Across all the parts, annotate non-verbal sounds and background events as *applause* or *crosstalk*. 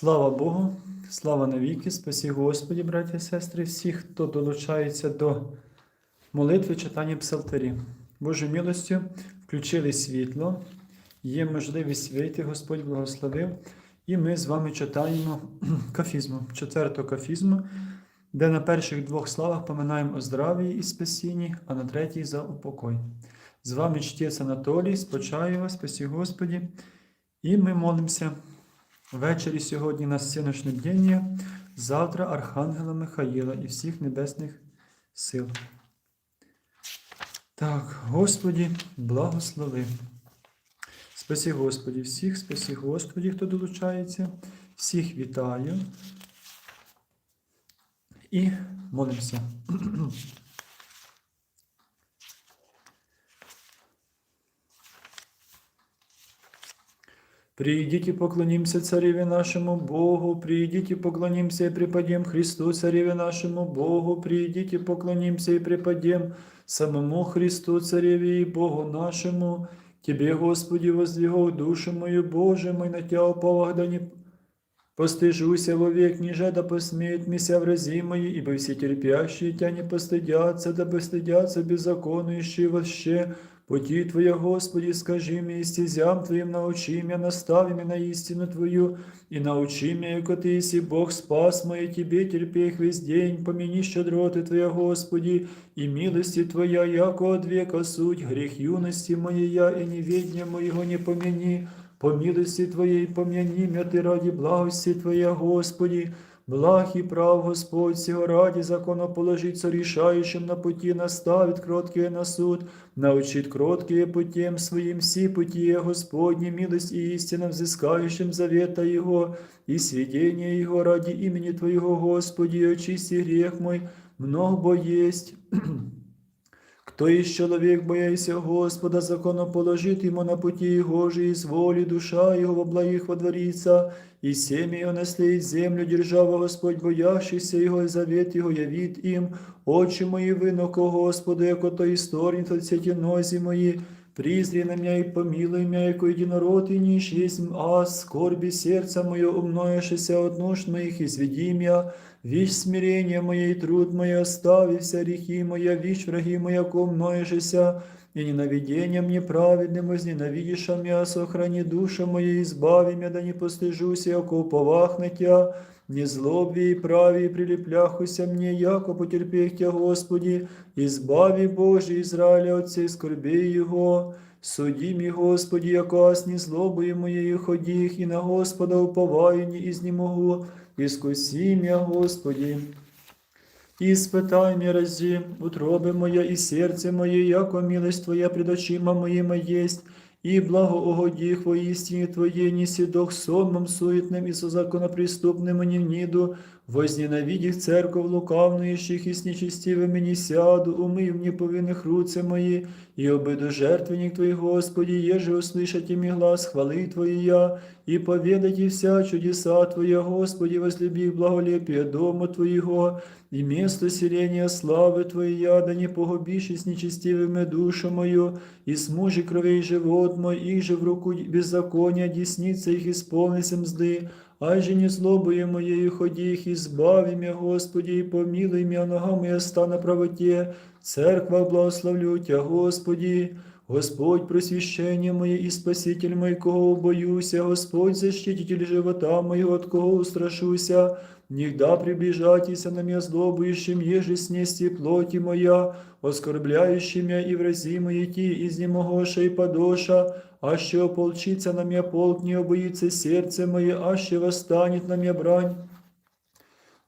Слава Богу, слава навіки, спасі Господі, браті і сестри, всіх, хто долучається до молитви читання псалтирі. Божою милостю включили світло, є можливість вийти, Господь благословив, і ми з вами читаємо *clears throat* кафізму, четверту кафізму, де на перших двох славах поминаємо о здравії і спасінні, а на третій за упокой. З вами чтець Анатолій, спочаю вас, спасі Господі, і ми молимося. Ввечері сьогодні на сіночне бдіння, завтра Архангела Михаїла і всіх небесних сил. Так, Господі, благослови. Спасі Господі, всіх, спасі Господі, хто долучається, всіх вітаю і молимося. Придите, поклонимся Цареве нашему Богу, придите, поклонимся и преподем Христу, Цареве нашему Богу, придите, поклонимся и преподем самому Христу, Цареве и Богу нашему. Тебе, Господи, воздвигал душу мою, Боже мой, на Тя уповах, да не постыжуся вовек, ниже да посмеют мися врази мои, ибо все терпящие Тя не постыдятся, да постыдятся беззаконующие вообще. Пути Твоя, Господи, скажи мне, и стезям Твоим научи меня, настави меня на истину Твою, и научи меня, яко Ты еси Бог спас мой, и Тебе терпи их весь день, помяни щедроты Твоя, Господи, и милости Твоя, яко от века суть, грех юности моей я, и неведения моего не помяни, по милости Твоей помяни меня Ты ради благости Твоя, Господи, Благ и прав Господь, сего ради законоположиться решающим на пути наставит кроткие на суд, научит кроткие путем своим всі пути Господні, милость и істина, взыскающим завета Его, и сведения Его ради имени Твоего, Господи, очисти грех мой, много есть. *clears throat* Кто есть человек, бояйся Господа, законно положит ему на пути Его же, из воли душа Его во благих водворится, и семя Его землю, держава Господь, боящийся Его, и завет Его явит им, очи мои виноко Господу, яко то историн, то цети нози мои, Призри на меня и помилуй меня, яко единород и ниш есть аз, скорби сердца мое, умноешься от нужд моих, изведи меня, Віч смирення моє і труд моє оставився, гріхи моя, віч враги моя, ком множися, и ненавидением неправедным возненавидишь меня, сохрани душу мою, избави меня, да не постыжуся, яко уповах на Тя, не злоби и прави, и прилепляхуся яко потерпех Тя, Господи, избави, Боже, Израиля от всей скорби Его, Суди мій, Господи, яко аз не злобою моєю ходіх, і на Господа уповаю, не ізнемогу, Искуси меня, Господи. И испытай меня рази, утробы моя и сердце мое, яко милость Твоя пред очима моими есть, и благоугодих во истине Твоей, не седох сонмом суетным и со законоприступным не вниду, возненавидих церковь лукавнующих и с нечестивыми не сяду, умыв неповинных руцы мои, и обиду жертвенник Твой, Господи, еже услышать ими глаз хвалы Твоя, и поведайте вся чудеса Твоя, Господи, возлюби благолепие дома Твоего, и место селения славы Твоя, да не погубишь и с нечестивыми душу мою, и с мужи кровей живот мой, их же в руку беззакония, десница их исполнится мзды, Ай не злобою моєю ходіх, і избави мя, Господі, і помилуй мя, нога моя ста на правоте, церква благословлю Тя, Господі, Господь просвіщення моє і Спаситель мой, кого боюся, Господь защититель живота моєго, от кого устрашуся, Нигда приближайтеся на меня злобующим, еже снести плоти моя, оскорбляющим меня и врази мои ті, изнемогоша и подоша, аще ополчится на меня полк, не обоится сердце мое, аще восстанет на меня брань.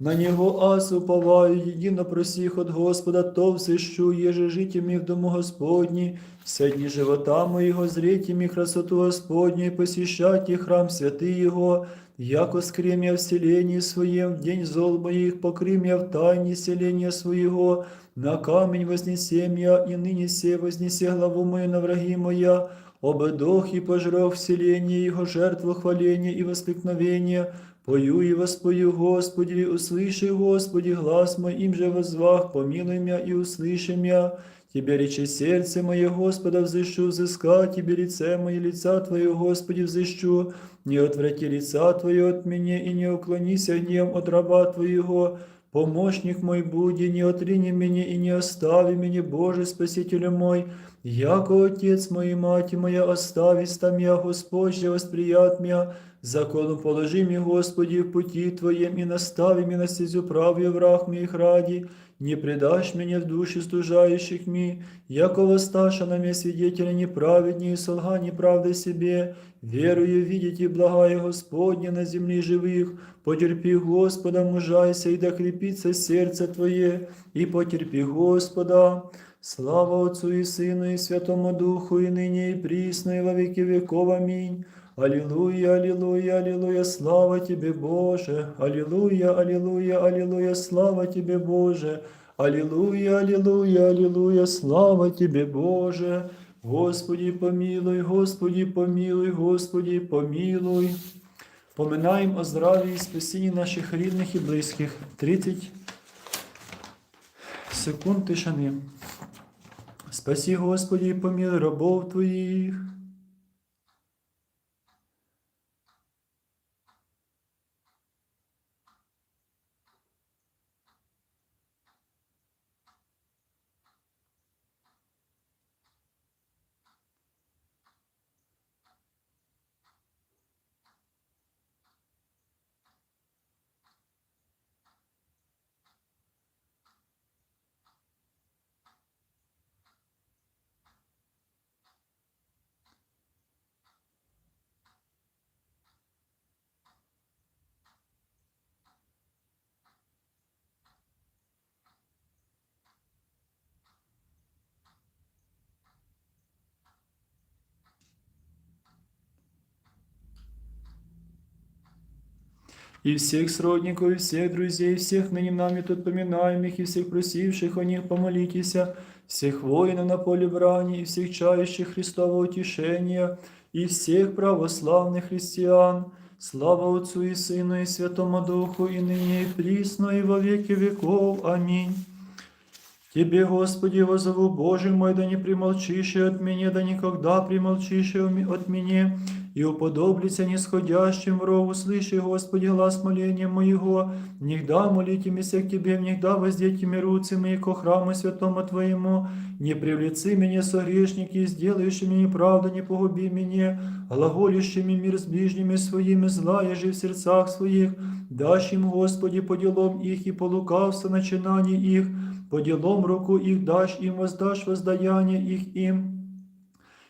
На Него аз уповаю, єдино просіх от Господа, то всищу, еже житями в дому Господні, все дні живота моєго, зріть красоту Господню, і посвящайте храм святий Його, яко скрим я в селении своем, в день зол моих, покрым я в тайне селения своего, на камень вознесем я, и ныне се вознесе главу мою на враги моя, обедох и пожрох в селении его жертву хваления и воскликновения, Пою и воспою, Господи, услыши, Господи, глаз мой, им же возвах, помилуй меня и услыши меня. Тебе речи сердце мое, Господа, взыщу, взыскать Тебе лице мое, лица Твое, Господи, взыщу. Не отврати лица Твое от меня, и не уклонись гневом от раба Твоего. Помощник мой буди, не отрини меня и не остави меня, Боже, Спасителю мой. Яко Отец мой и Мать моя оставись там я, Господь, же восприят меня. Закону положи мне, Господи, в пути Твоем, и настави меня на стезю правую враг моих ради. Не предашь меня в души стужающих ми, яко воссташа на меня свидетеля неправеднее, солга неправды себе, верую видеть и благая Господня на земле живых, потерпи Господа, мужайся, и да крепится сердце Твое, и потерпи Господа. Слава Отцу и Сыну и Святому Духу, и ныне и присно, и во веки веков. Аминь. Аллилуйя, аллилуйя, аллилуйя, слава Тебе, Боже. Аллилуйя, аллилуйя, аллилуйя, слава Тебе, Боже. Аллилуйя, аллилуйя, аллилуйя, слава Тебе, Боже. Господи, помилуй, Господи, помилуй, Господи, помилуй. Поминаємо о здраві і спасінні наших рідних і близьких. 30 секунд тишини. Спаси, Господи, помилуй рабов Твоїх. И всех сродников, и всех друзей, всех ныне нами тут поминаемых, и всех просивших о них помолитесь, всех воинов на поле брани, и всех чающих Христового утешения, и всех православных христиан. Слава Отцу и Сыну и Святому Духу, и ныне и присно, и во веки веков. Аминь. Тебе, Господи, возову, Боже мой, да не примолчишь от меня, да никогда примолчишь от меня, и уподоблится нисходящим врагу, слыши, Господи, глаз моления моего, нигда молитимися к Тебе, нигда воздетими руцы мои ко храму святому Твоему, не привлеци меня согрешники, сделающими неправду, не погуби меня, глаголющими мир с ближними своими, злая же в сердцах своих, дашь им, Господи, по делам их и по лукавству начинаний их, по делам руку их дашь им, воздашь воздаяние их им.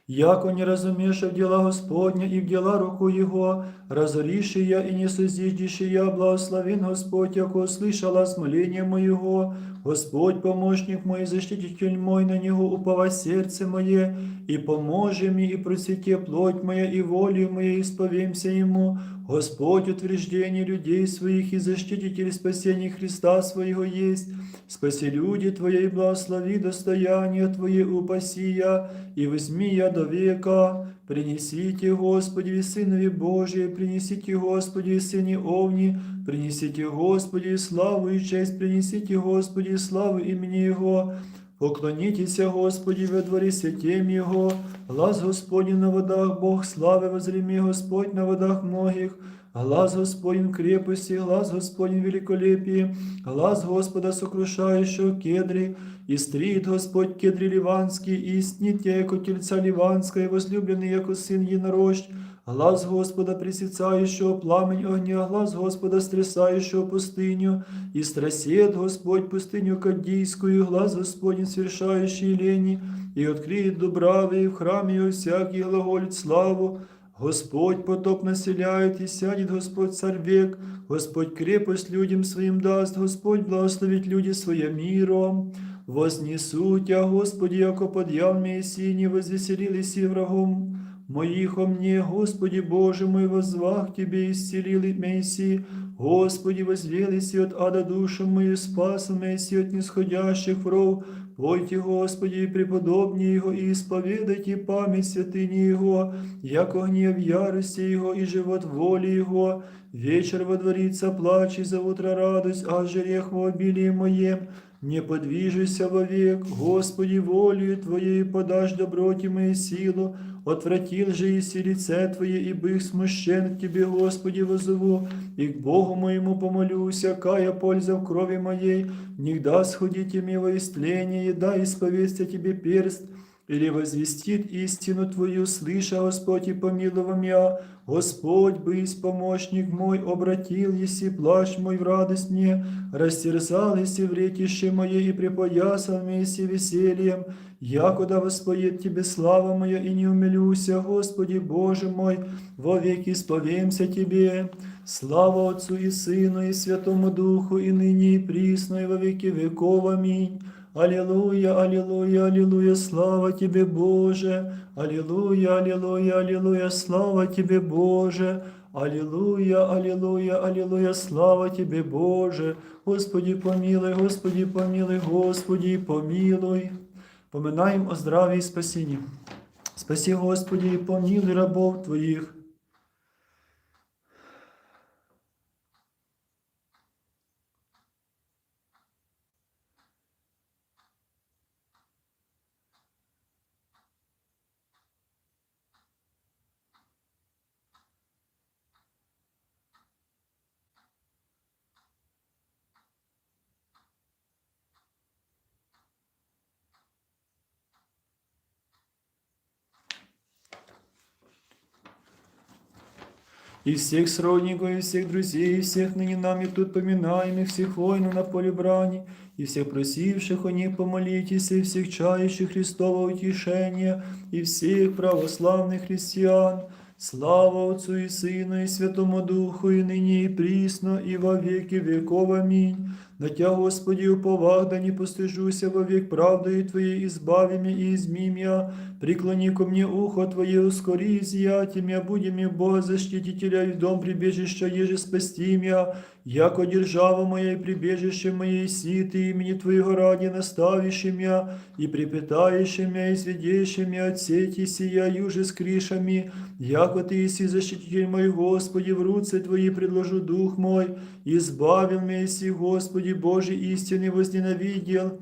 Яко не разумеешь в дела Господня и в дела руку Его, разориши я и не созидиши я, благословен Господь, яко услышала смоление моего, Господь, помощник мой, защититель мой, на Него упова сердце мое, и поможи мне, и просвете плоть моя, и волю моей, исповемся Ему, Господь, утверждение людей своих и защититель спасения Христа своего есть, спаси люди Твои, благослови достояние Твое, упаси я, и возьми я до века. Принесите, Господи, Сынове Божие, принесите, Господи, Сыне Овни, принесите, Господи, славу и честь, принесите, Господи, славу имени Его. Поклонитеся, Господи, во дворі святім Його, глаз Господній на водах, Бог слави, возріми Господь на водах многих, глаз Господній в крепості, глаз Господній в великолепії, глаз Господа сокрушающего кедрі, и стрит Господь кедри ливанский, и снит я, яко тельца ливанское, возлюбленный, яко сын единорождь, Глаз Господа пресицающего пламень огня, глаз Господа стрясающего пустыню, и страсет Господь пустыню Кадийскую, глаз Господень совершающий лени, и откриет дубравы, и в храме его всякий глаголит славу. Господь потоп населяет, и сядет Господь царь век, Господь крепость людям своим даст, Господь благословит люди своя миром. Вознесу Тя, Господи, яко подъял Мессии, не возвеселились и врагом моих о мне, Господи Боже мой, возвах Тебе, исцелил Мессии, Господи, возвелись от ада душу мою, спас Мессии от нисходящих вров, Пойте, Господи, и преподобнее Его, и исповедайте память святыни Его, яко гнев ярости Его и живот воли Его, вечер водворится плач и за утро радость, а жерех в обилии моем, не подвижися вовек, Господи, волею Твоей подашь доброте моей силу, отвратил же иси лице Твое, и бых смущен к Тебе, Господи, возову, и к Богу моему помолюся, кая польза в крови моей, нигда сходите мило истление, и да исповестя Тебе перст, или возвестит истину Твою, слыша, Господь, и помиловал меня. Господь, бысь помощник мой, обратил еси плащ мой в радость мне, растерзал еси в ретище мое и припоясал мне еси весельем, якуда воспоет Тебе слава моя и не умилюся, Господи Боже мой, вовеки сповемся Тебе. Слава Отцу и Сыну и Святому Духу, и ныне и присно, и во веки веков. Аминь. Аллилуйя, аллилуйя, аллилуйя, слава Тебе, Боже. Аллилуйя, аллилуйя, аллилуйя, слава Тебе, Боже. Аллилуйя, аллилуйя, аллилуйя, слава Тебе, Боже. Господи, помилуй, Господи, помилуй, Господи, помилуй. Поминаємо о здраві і спасінні. Спаси, Господи, і помилуй рабов Твоїх. И всех сродников, и всех друзей, и всех ныне нами тут поминаемых, всех воинов на поле брани, и всех просивших о них помолитесь, и всех чающих Христова утешения, и всех православных христиан. Слава Отцу и Сыну, и Святому Духу, и ныне, и присно, и во веки веков. Аминь. На Тя, Господи, уповах, да не постыжуся во век правдою Твоей, избави меня и изми меня, преклони ко мне ухо Твое, ускори изъяти меня, буди мне Бога защитителя и в дом прибежища, еже спасти меня, яко держава моя и прибежище моей си, Ты имени Твоего ради наставишь меня, и припитаешь меня, и сведешь меня от сети сия, юже с кришами, яко Ты иси защититель мой, Господи, в руце Твои предложу дух мой, избавил меня, иси, Господи, Божий истины возненавидел,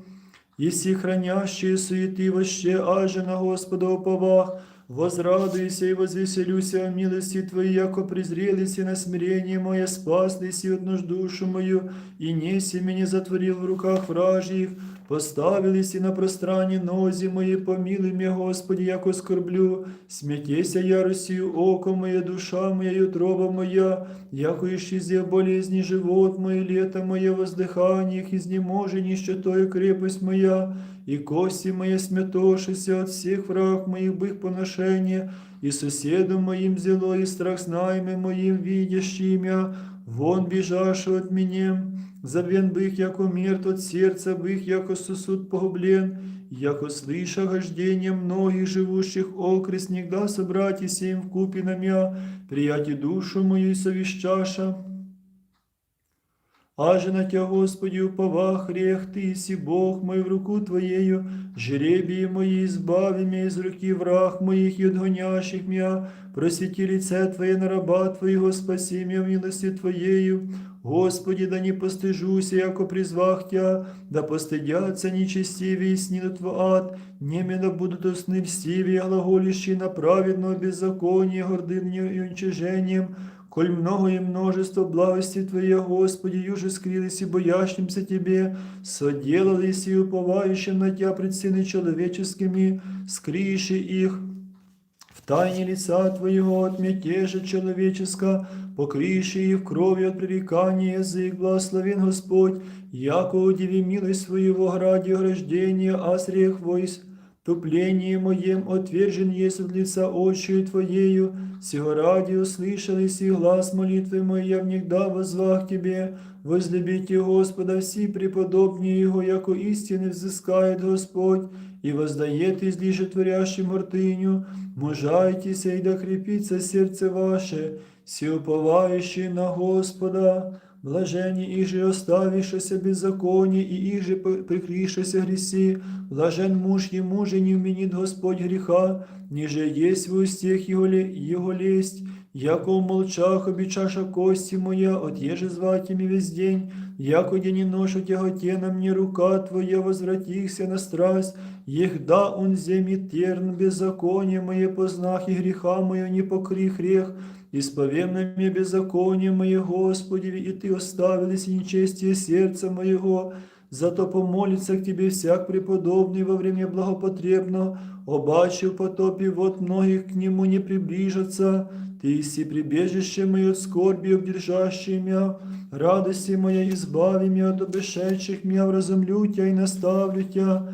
Еси хранящие суеты воще, аже на Господа уповах, возрадуйся и возвеселюся о милости Твоей, яко презрелися на смирение мое, спаслись одну ж душу мою, и неси меня затворил в руках вражьих, поставились и на пространні нозі мої, помилуй меня, Господи, яко скорблю, смятеся яростью око моє, душа моя, и утроба моя, яко исчезе болезни живот мой, лето мое воздыхание, их изнеможение, щитою крепость моя, и кости мои смятошися от всех враг моих бых поношения, и соседом моим зело, и страх знайме моим видящим я, вон бежашу от меня, Забвен бых, яко мертв от сердца бых, яко сосуд погублен, яко слыша гождение многих живущих окрест, нигда собрать и сем в купе на мя, прияти душу мою и совещаша. Аже на Тя, Господи, уповах, грех Ты, си Бог мой в руку Твоею, жребии мои избави меня из руки враг моих и отгонящих меня, просвети лице Твое на раба Твоего, спаси меня в милости Твоею. Господи, да не постыжуся, яко призвах Тя, да постыдятся нечестивые, и снидут в ад, неменно будут усны льстивые, глаголищи на праведного беззаконие, гордынью и уничижением, Коль много и множество благости Твоей, Господи, юже скрылись и боящимся Тебе, соделались и уповающим на Тя пред сыны человеческими, скриши их в тайне лица Твоего от мятежа человеческа, покриши их кровью от пререкания язык, благословен Господь, яко удиви милость Своего гради ограждения, асрех войск, Тупление моем отвержен есть от лица очию Твоею, сего ради услышались и глаз молитвы моей, внегда возвах Тебе, возлюбите Господа все преподобнее Его, яко истины взыскает Господь, и воздает излиже творящим гордыню, мужайтесь и да крепится сердце ваше, все уповающие на Господа, Блажені их же оставившися беззаконие, и их же прикрившися гріси, блажен муж ему же не вменит Господь греха, ниже есть в устех его, его лесть, яко в молчах обичаша кости моя, отъеже зватями весь день, яко день и ночь тяготе на мне рука Твоя, возвратихся на страсть, ехда он земи терн беззаконие мое познах, и греха мое не покри грех, Исповем на мне беззаконие мое, Господи, и Ты оставились нечестие сердца моего, зато помолится к Тебе всяк преподобный во время благопотребного, обаче в потопе вот многих к Нему не приближатся, Ты си прибежище мое от скорби, обдержащий меня, радости моя, избави меня от обешедших меня, вразумлю Тя и наставлю Тя,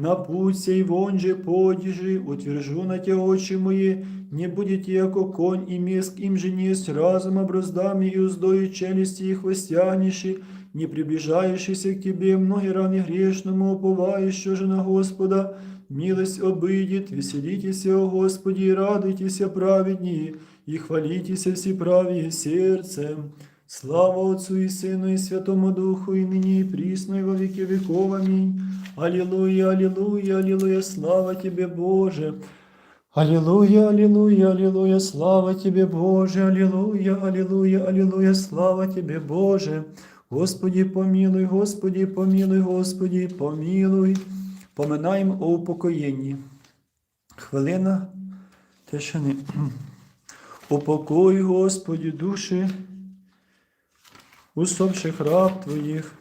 на сей вон же подижи, утвержу на те очи мои, не будете яко конь и меск им же несть разом образдами и уздою челюсти и хвостяниши, не приближающийся к тебе, многие раны грешному, уповающего же на Господа, милость обидит, веселитесь, о Господи, и радуйтесь, праведнее, и хвалитесь правее сердцем. Слава Отцу и Сыну и Святому Духу, и ныне и присно, и во веки веков. Аминь. Аллилуйя, аллилуйя, аллилуйя, слава Тебе, Боже. Аллилуйя, аллилуйя, аллилуйя, слава Тебе, Боже, аллилуйя, аллилуйя, аллилуйя, слава Тебе, Боже. Господи, помилуй, Господи, помилуй, Господи, помилуй. Поминаємо о упокоєнні. Хвилина тишини. *clears throat* Упокой, Господи, душі усопших раб Твоїх.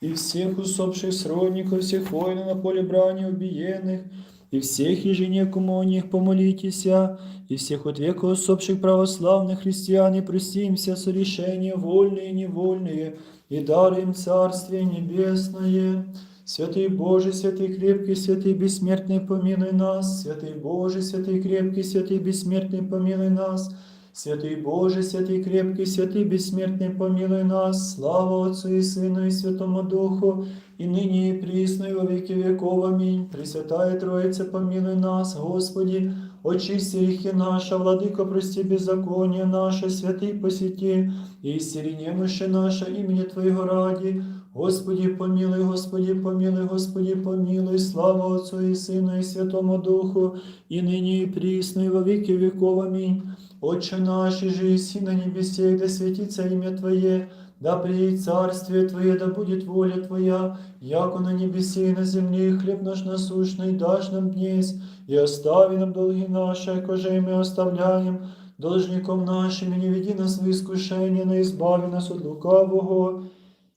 и всех усопших сродников, всех воинов на поле брани убиенных, и всех еженекому о них помолитеся, и всех от века усопших православных христиан, и простимся сорешения вольные и невольные, и даруем Царствие Небесное. Святый Боже, святый крепкий, святый бессмертный, помилуй нас. Святый Боже, святый крепкий, святый бессмертный, помилуй нас. Святый Боже, святый крепкий, святый бессмертный, помилуй нас. Слава Отцу и Сыну и Святому Духу, и ныне и присно, и во веки веков. Аминь. Пресвятая Троица, помилуй нас, Господи, очисти грехи наши, Владыко, прости беззаконие наше, святый посети, и исцели немощи наше, имени Твоего ради. Господи, помилуй, Господи, помилуй, Господи, помилуй, слава Отцу и Сыну и Святому Духу, и ныне и присно, и во веки веков. Аминь. Отче наш, и иси на небесе, да светится имя Твое, да приедет царствие Твое, да будет воля Твоя, яко на небесе и на земле, хлеб наш насущный дашь нам днесь, и остави нам долги наши, коже и мы оставляем, должником нашим, и не веди нас в искушение, но избави нас от лукавого.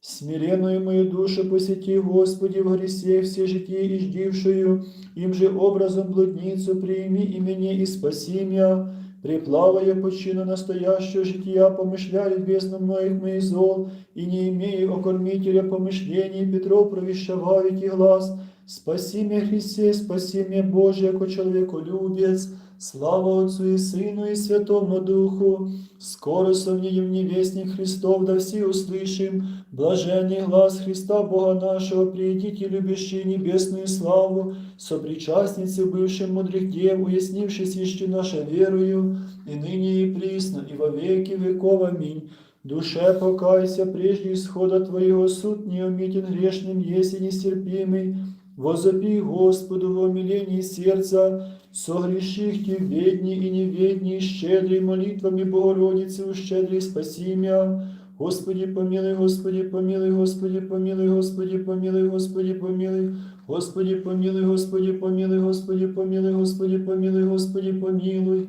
Смиренную мою душу посети, Господи, в гресе все житие и ждившую, им же образом блудницу прими и меня и спаси меня, Приплавая почину настоящего жития, помышляю бездну многих моих зол, и не имею окормителя помышлений, Петро провещавает и глаз, спаси меня, Христе, спаси меня, Боже, яко человеколюбец, слава Отцу и Сыну и Святому Духу, скоро совнеем невестник Христов, да все услышим, блаженный глаз Христа Бога нашего, приидите, любящие небесную славу, сопричастницы бывшим мудрых дев, уяснившись еще наша верою, и ныне и присно, и во веки веков. Аминь. Душе покайся, прежде исхода Твоего суд неумитен грешным, если нестерпимый. Возопи Господу в умилении сердца, согреших Ти ведни и неведни, щедрый молитвами Богородицы, ущедрый спаси меня. Господи, помилуй, Господи, помилуй, Господи, помилуй, Господи, помилуй, Господи, помилуй. Господи, помилуй, Господи, помилуй, Господи, помилуй, Господи, помилуй, Господи, помилуй.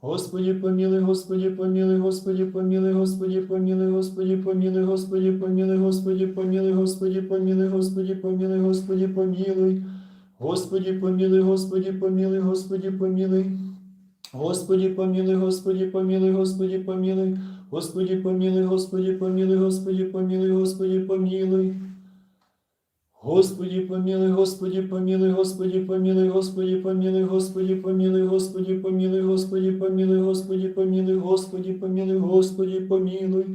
Господи, помилуй, Господи, помилуй, Господи, помилуй, Господи, помилуй, Господи, помилуй, Господи, помилуй, Господи, помилуй, Господи, помилуй, Господи, помилуй, Господи, помилуй. Господи, помилуй, Господи, помилуй, Господи, помилуй. Господи, помилуй, Господи, помилуй, Господи, помилуй. Господи, помилуй, Господи, помилуй, Господи, помилуй, Господи, помилуй. Господи, помилуй, Господи, помилуй, Господи, помилуй, Господи, помилуй, Господи, помилуй, Господи, помилуй, Господи, помилуй, Господи, помилуй, Господи, помилуй, Господи, помилуй.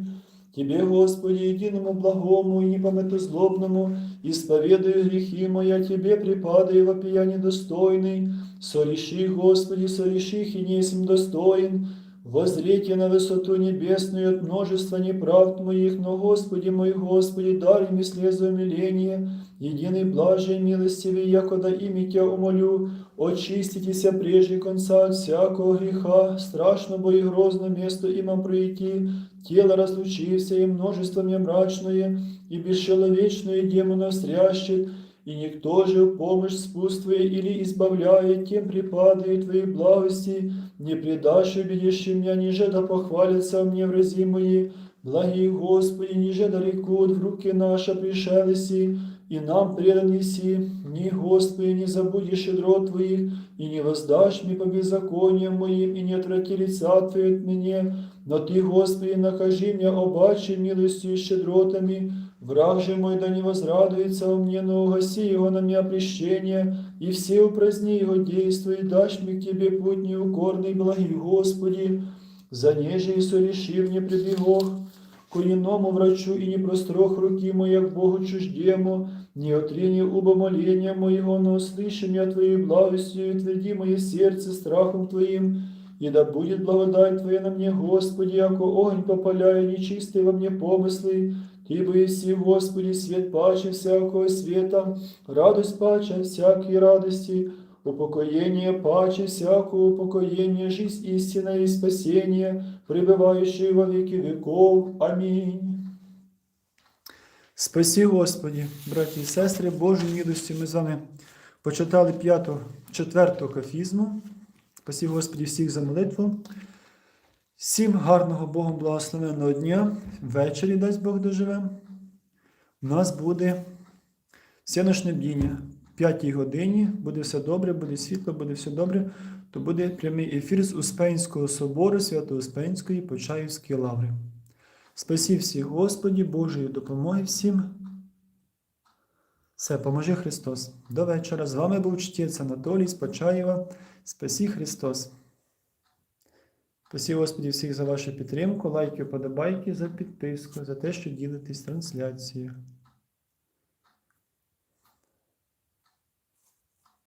Тебе, Господи, единому благому и непометозлобному, исповедую грехи мои, Тебе припадаю вопия недостойный. Сореши, Господи, сореши, и не есмь достоин. Возрите на высоту небесную от множества неправд моих, но, Господи мой, Господи, дай мне слезу умиления, единый блажий милостивый, якода имя Тя умолю, очиститеся прежде конца от всякого греха, страшно бо и грозно место имам пройти, тело разлучився и множество мне мрачное, и бесчеловечное демона встрящет, и никто же в помощь спутствуя или избавляет, тем припадает Твоей благости, не предашь обидящим меня, ниже да похвалятся мне врази мои, благий Господи, ниже далеко в руки наши пришелеси, и нам преданеси, ни Господи, не забудешь щедро Твоих, и не воздашь мне по беззакониям моим, и не отврати лица Твои от меня, но Ты, Господи, накажи меня обаче милостью и щедротами, Враг же мой да не возрадуется у мне, но угаси его на меня прещение, и все упраздни его действия, и дашь мне к тебе путь неукорный, благий Господи, за неже и сореши мне прибегох, к иному врачу и не прострох руки моей к Богу чуждему, не отрини убо моления моего, но услыши меня Твоей благостью и тверди мое сердце страхом Твоим, и да будет благодать Твоя на мне, Господи, яко огонь попаляя нечистые во мне помыслы, ти боїсі, Господи, світ паче всякого світа, радость паче всякій радості, упокоєння паче всякого упокоєння, жизнь істина і спасіння, прибиваючи во віки віков. Амінь. Спасі, Господі, браті і сестри, Божої мідості, ми з вами почитали п'яту, четверту кафізму. спасі Господі, всіх за молитву. Всім гарного Богом благословенного дня. Ввечері дасть Бог доживем. У нас буде сіношне бдіння. В 5 годині буде все добре, буде світло, буде все добре. То буде прямий ефір з Успенського собору Свято-Успенської Почаївської лаври. Спасі всіх Господі, Божої допомоги всім. Все, поможи Христос. До вечора. З вами був чтець Анатолій з Почаєва. Спасі Христос. Спасибо, Господі, всіх за вашу підтримку, лайки, подобайки, за підписку, за те, що ділитесь трансляцією.